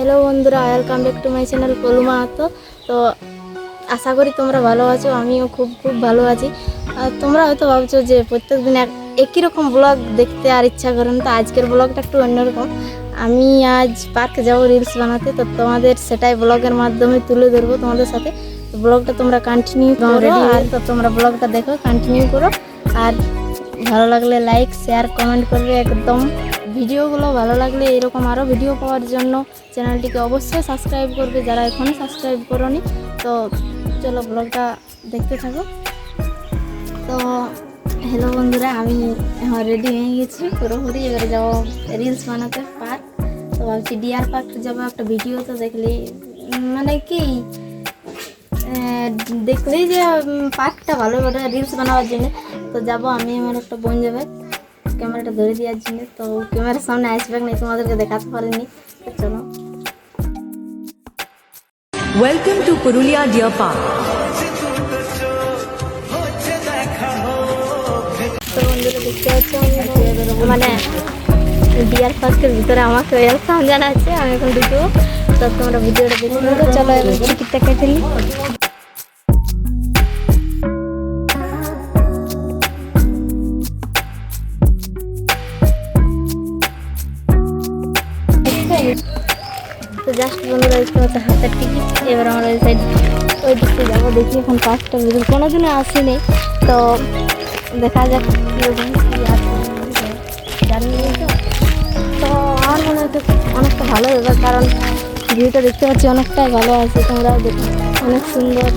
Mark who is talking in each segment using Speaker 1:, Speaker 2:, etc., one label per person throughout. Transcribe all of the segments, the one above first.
Speaker 1: Hello বন্ধুরা welcome back to my channel কলুমা আতো তো আশা করি তোমরা ভালো আছো আমিও খুব খুব ভালো আছি। আর তোমরা হয়তো ভাবছ যে প্রত্যেকদিন এক একই রকম ব্লগ দেখতে আর ইচ্ছা করেন তো আজকের ব্লগটা একটু অন্যরকম। আমি আজ পার্কে যাব রিলস বানাতে তো তোমাদের সেটাই ব্লগের মাধ্যমে তুলে ধরবো তোমাদের সাথে। তো ব্লগটা তোমরা কন্টিনিউ করো আর তো তোমরা ব্লগটা দেখো কন্টিনিউ করো। আর ভালো লাগলে লাইক শেয়ার কমেন্ট করবে একদম। ভিডিওগুলো ভালো লাগলে এরকম আরও ভিডিও পাওয়ার জন্য চ্যানেলটিকে অবশ্যই সাবস্ক্রাইব করবে যারা এখনও সাবস্ক্রাইব করোনি। তো চলো ব্লগটা দেখতে থাকো। তো হ্যালো বন্ধুরা আমি এখন রেডি হয়ে গেছি পুরোপুরি। এবারে যাব রিলস বানাতে পার্ক তো ভাবছি ডিয়ার পার্ক যাব একটা ভিডিও তো দেখলি মানে কি আহ, দেখলেই যে পার্কটা ভালো ভালো রিলস বানাবার জন্য। তো যাব আমি আমার একটা বোন যাবে। ক্যামেরাটা ধরে দেওয়ার জন্য। তো ক্যামেরার সামনে আসবে না তোমাদেরকে দেখাতে পারিনি। চলো. তো বন্ধুরা দেখতে পাচ্ছ? আমি মানে ডিয়ার পার্কের ভিতরে আমাকে ওয়েলকাম জানাচ্ছে আমি এখন ঢুকবো তো তোমরা ভিডিওটা দেখে চলো টিকিটটা কেটে নিই। তো জাস্ট বন্ধুরা, দেখতে পাচ্ছ, হাতের টিকিট। এবার আমরা ওই সাইড ওই দিকে যাব, দেখি এখন পার্কটা ভিতরে কোনোদিনও আসিনি। তো দেখা যাক কীরকম কী আছে তো। তো আমার মনে হচ্ছে অনেকটা ভালো ব্যাপার কারণ ভিউটা দেখতে পাচ্ছি অনেকটাই ভালো আছে। তোমরাও দেখো, অনেক সুন্দর।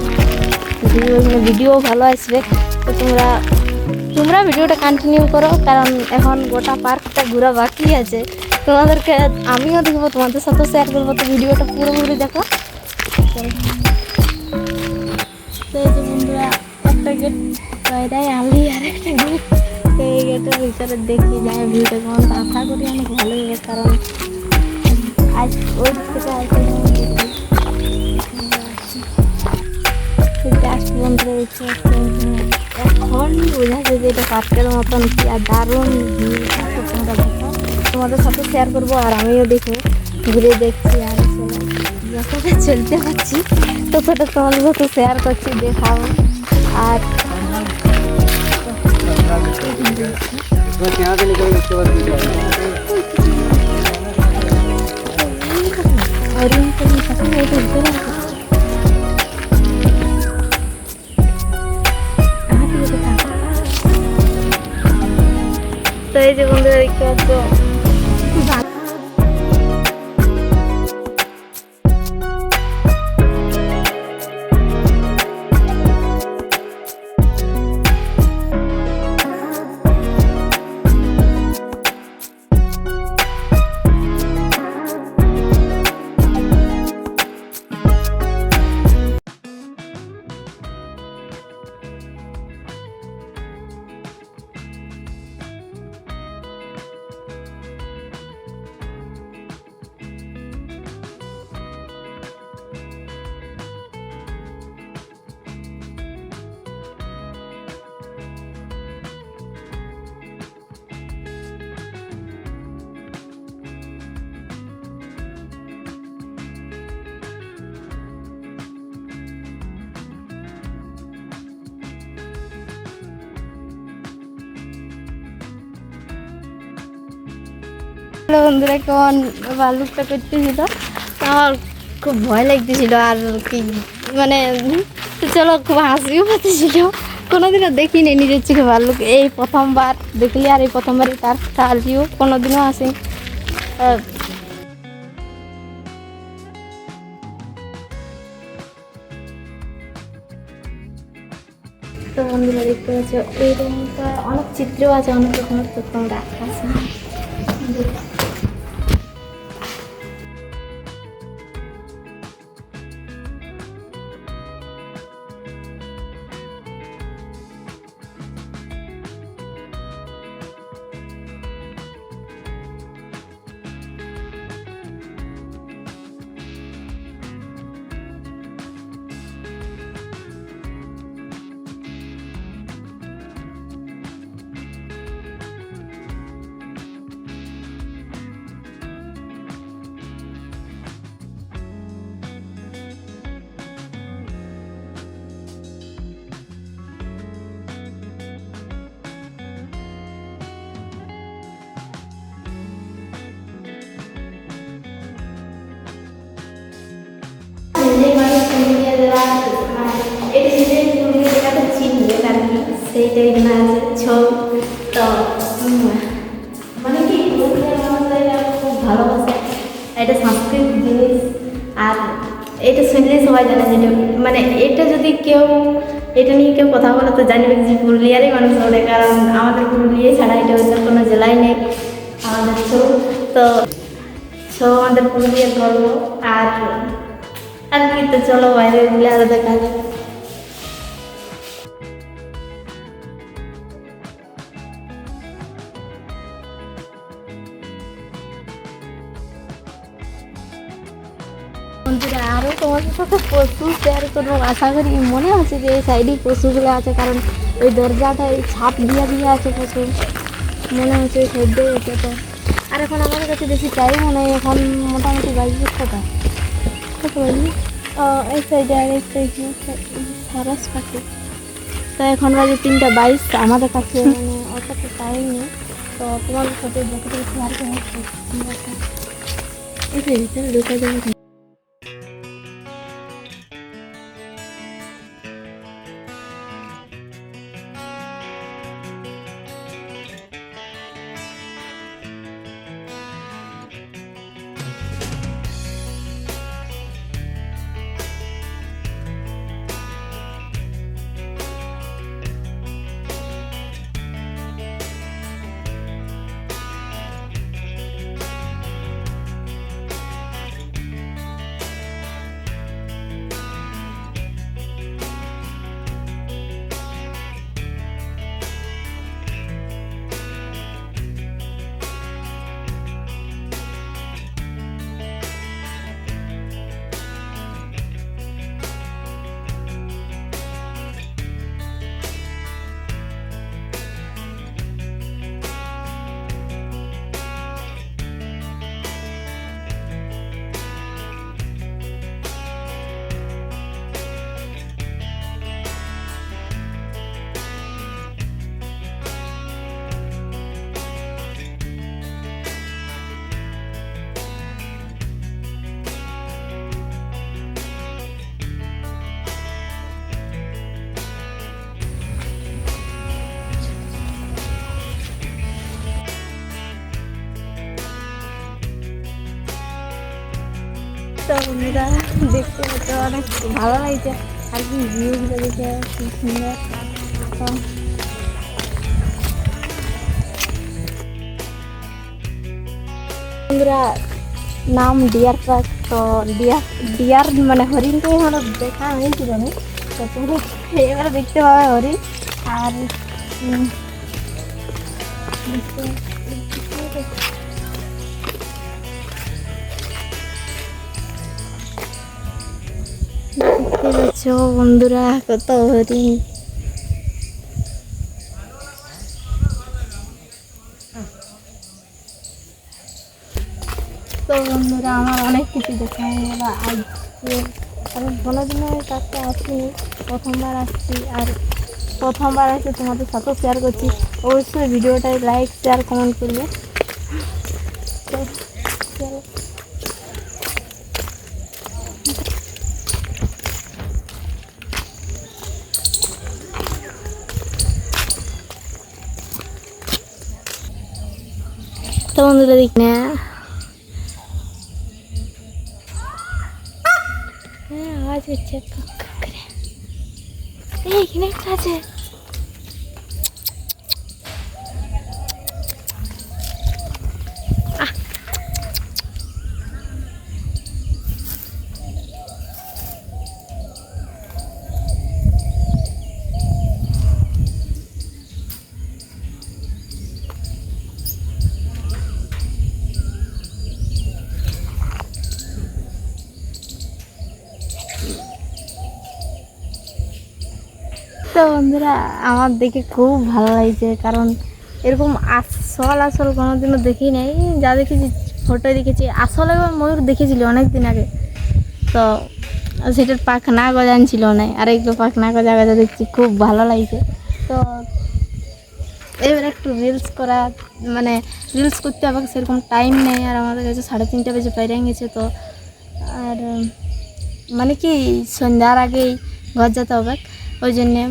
Speaker 1: ভিউ এখানে ভিডিও ভালো আসবে। তো তোমরা তোমরা ভিডিওটা কন্টিনিউ করো, কারণ এখন গোটা পার্কটা ঘোরা বাকি আছে। তোমাদেরকে আমিও দেখব, তোমাদের সাথে শেয়ার করব। তো ভিডিওটা পুরোপুরি দেখো। তো এই গেট আমি আর একটা গেট গেটের ভিতরে দেখি যাই ভিউটা কেমন। আশা করি অনেক ভালো হবে, কারণ আজ ওই থেকে জাস্ট বন্ধুরা এখন বোঝাচ্ছে যে এটা পার্কের মতন কি আর দারুণ তোমাদের সাথে শেয়ার করব আর আমিও দেখব ঘুরে দেখছি আর যতটা চলতে পারছি ততটা তোমাদের সাথে শেয়ার করছি দেখাবো আর হরিণ এই যে বন্ধুরা দেখতে পাচ্ছ? হ্যালো বন্ধুরা কেমন ভালুকটা করতেছিল? আমার খুব ভয় লাগতেছিল আর কি মানে চলো খুব হাসিও পাচ্ছিল। কোনোদিনও দেখিনি নিজের চোখে ভাল্লুক এই প্রথমবার দেখলি আর এই প্রথমবারই তার আসিও কোনোদিনও আসে তো দেখতে পাচ্ছ, এই অনেক চিত্রও আছে, অনেক রকমের তো তোমরা আসে সেইটা এখানে আছে ছৌ তো মানে কি পুরুলিয়ার খুব ভালোবাসে এটা সাংস্কৃতিক জিনিস। আর এটা শুনলেই সবাই জানে যেটা মানে এটা যদি কেউ এটা নিয়ে কেউ কথা বলে তো জানবে যে পুরুলিয়ারই মানুষ বলে কারণ আমাদের পুরুলিয়ায় ছাড়া এটা অন্য কোনো জেলায় নেই। আমাদের ছৌ তো ছৌ আমাদের পুরুলিয়ার গর্ব আর আর কি তো চলো বাইরে গেলে আরও দেখা যাবে বন্ধুরা আরও তোমাদের সাথে পশু শেয়ার করব। আশা করি মনে আছে যে এই সাইডেই পশুগুলো আছে, কারণ ওই দরজাটায় ছাপ দিয়ে দিয়ে আছে পশু মনে হচ্ছে ওই সাইডেই আছে তো। আর এখন আমাদের কাছে বেশি টাইমও নেই, এখন মোটামুটি বাজবে কটা কত এই সাইডে আর এই সাইডে পাখি তো এখন বাজে তিনটা বাইশ, আমাদের কাছে মানে অতটা টাইম নেই। তো তোমাদের সাথে যতটুকু শেয়ার করব। এই ভিতরে ঢুকে যাবে বন্ধুরা, দেখতে তো অনেক ভালো লাগছে। আর কি ভিউগুলো দেখে খুব সুন্দর। বন্ধুরা, নাম ডিয়ার পার্ক, তো ডিয়ার ডিয়ার মানে হরিণকে আমার দেখা হয়েছিল আমি তো তোমরা এবারে দেখতে পাবে হরিণ। আর দেখতে- বন্ধুরা? কত হরিণ তো বন্ধুরা, আমার অনেক কিছু দেখা হয়ে গেল আজকে আমি এই কাজটা আসিনি। প্রথমবার আসছি আর প্রথমবার এসে তোমাদের সাথেও শেয়ার করছি। অবশ্যই ভিডিওটায় লাইক শেয়ার কমেন্ট করবে। তো বন্ধুরা দেখ না হ্যাঁ আওয়াজ হচ্ছে এখানে একটা আছে তো বন্ধুরা, আমার দেখে খুব ভালো লাগছে, কারণ এরকম আসল আসল কোনোদিনও দেখি নাই। যা দেখেছি ফটো দেখেছি, আসল এবার ময়ূর দেখেছিলি অনেক দিন আগে। তো সেটার পাখনা গজান ছিল না, আর এগুলো পাখনা গজা গজা দেখছি, খুব ভালো লাগছে। তো এবার একটু রিলস করা মানে রিলস করতে হবে সেরকম টাইম নেই, আর আমাদের কাছে সাড়ে তিনটা বেজে পেরিয়ে গেছে, তো আর মানে কি, সন্ধ্যার আগেই ঘর যেতে হবে। ওই জন্যে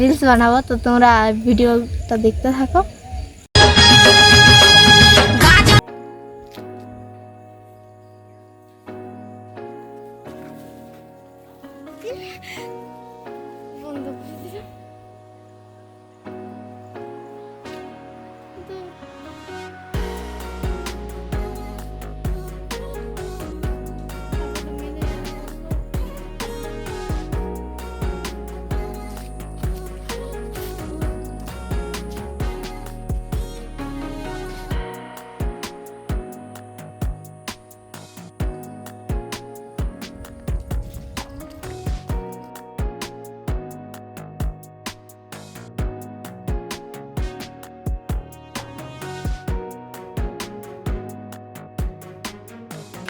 Speaker 1: রিলস বানাবো তো তোমরা ভিডিওটা দেখতে থাকো।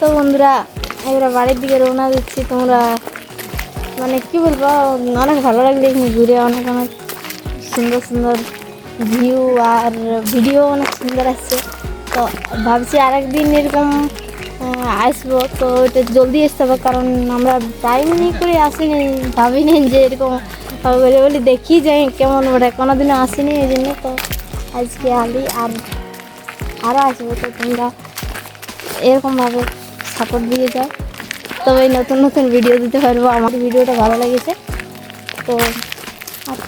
Speaker 1: তো বন্ধুরা এবারে বাড়ির দিকে রওনা দিচ্ছি। তোমরা মানে কি বলব, অনেক ভালো লাগল এখানে ঘুরে, অনেক অনেক সুন্দর সুন্দর ভিউ আর ভিডিও অনেক সুন্দর আসছে। তো ভাবছি আরেকদিন এরকম আসব। তো এটা জলদি আসতে হবে, কারণ আমরা টাইম নিয়ে করে আসিনি, ভাবিনি যে এরকম বলে বলি দেখি যাই কেমন ওটা কোনোদিনও আসিনি এই জন্য তো আজকে আলি আর আরও আসব। তো তোমরা এরকমভাবে সাপোর্ট দিয়ে যায় তবে নতুন নতুন ভিডিও দিতে পারব। আমার ভিডিওটা ভালো লেগেছে। তো আর